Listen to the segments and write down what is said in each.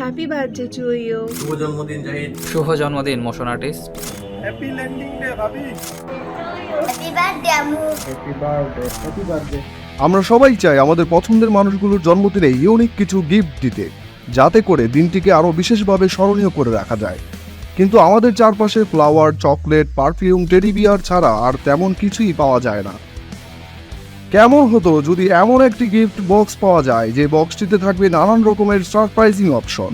Happy birthday to you শুভ জন্মদিন জাহিদ। শুভ জন্মদিন motion artist. Happy landing day ভাবি। Happy birthday Amu happy birthday happy birthday আমরা সবাই চাই আমাদের পছন্দের মানুষগুলোর জন্মদিনে ইউনিক কিছু গিফট দিতে যাতে করে দিনটিকে আরও বিশেষভাবে স্মরণীয় করে রাখা যায়। কিন্তু আমাদের চারপাশে flower chocolate perfume teddy bear ছাড়া আর তেমন কিছুই পাওয়া যায় না। কেমন হতো যদি এমন একটি গিফট বক্স পাওয়া যায় যে বক্সটিতে থাকবে নানান রকমের সারপ্রাইজিং অপশন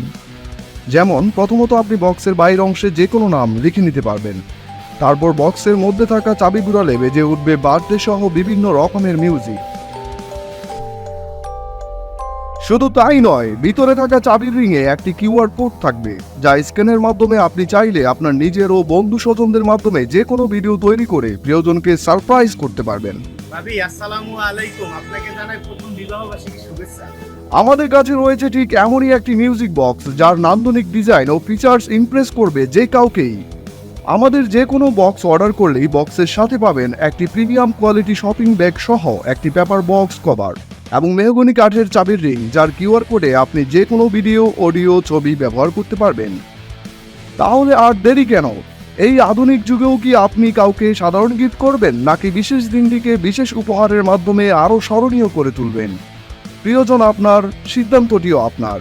যেমন, প্রথমত আপনি বক্সের বাইরের অংশে যে কোনো নাম লিখে নিতে পারবেন। তারপর বক্সের মধ্যে থাকা চাবি গুড়ালে বেজে উঠবে বার্থডে সহ বিভিন্ন রকমের মিউজিক শুধু তাই নয়, ভিতরে থাকা চাবির রিংয়ে একটি কিউআর কোড থাকবে, যা স্ক্যানের মাধ্যমে আপনি চাইলে আপনার নিজের ও বন্ধু স্বজনদের মাধ্যমে যে কোনো ভিডিও তৈরি করে প্রিয়জনকে সারপ্রাইজ করতে পারবেন। ভাবি, আসসালামু আলাইকুম। আপনাকে জানাই প্রথম বিবাহবার্ষিকী শুভেচ্ছা। আমাদের কাছে রয়েছে ঠিক এমনই একটি মিউজিক বক্স যার নান্দনিক ডিজাইন ও ফিচার্স ইমপ্রেস করবে যে কাউকেই। আমাদের যে কোনো বক্স অর্ডার করলেই বক্সের সাথে পাবেন একটি প্রিমিয়াম কোয়ালিটি শপিং ব্যাগ সহ একটি পেপার বক্স কভার এবং মেহগনি কাঠের চাবির রিং যার কিউআর কোডে আপনি যে কোনো ভিডিও অডিও ছবি ব্যবহার করতে পারবেন। তাহলে আর দেরি কেন? এই আধুনিক যুগেও কি আপনি কাউকে সাধারণ গীত করবেন, নাকি বিশেষ দিনটিকে বিশেষ উপহারের মাধ্যমে আরও স্মরণীয় করে তুলবেন? প্রিয়জন আপনার, সিদ্ধান্তটিও আপনার।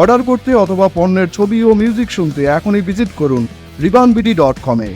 অর্ডার করতে অথবা পণ্যের ছবি ও মিউজিক শুনতে এখনই ভিজিট করুন রিবানবিডি ডট কমে